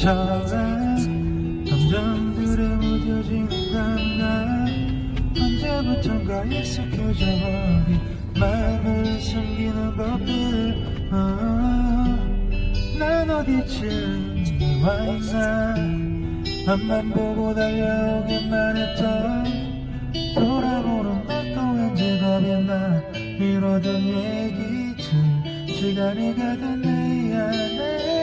처음 감정들에 무뎌지는 감각 언제부턴가 익숙해져 버린 마음을 숨기는 법들. 어, 난 어디쯤 와 있나. 앞만 보고 달려오기만 했던 돌아보는 것도 왠지 겁이 나. 미뤄둔 얘기들 시간이 가던 내 안에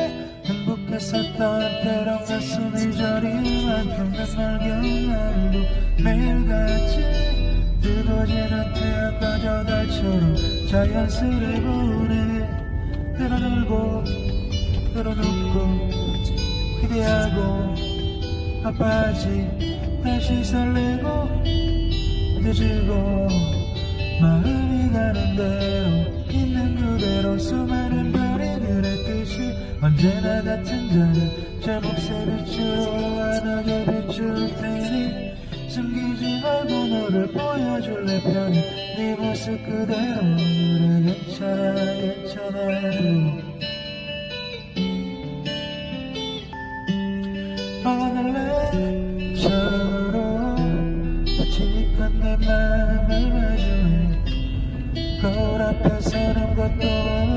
행복했었던 때론 가슴 이 저릴 만큼 난 날겨날로 매일같이 뜨거지는 태양과 저 달처럼 자연스레 보내 때론 웃고 기대하고 아파하지 다시 설레고 늦어지고 마음이 가는 대로 있는 그대로 수많은 언제나 같은 자는 제 몫의 빛으로 환하게 비출 테니 숨기지 말고 너를 보여줄래 편히 네 모습 그대로 그래 괜찮아 괜찮아도. 오늘날 처음으로 솔직한 내 마음을 마주해. 거울 앞에 서는 것도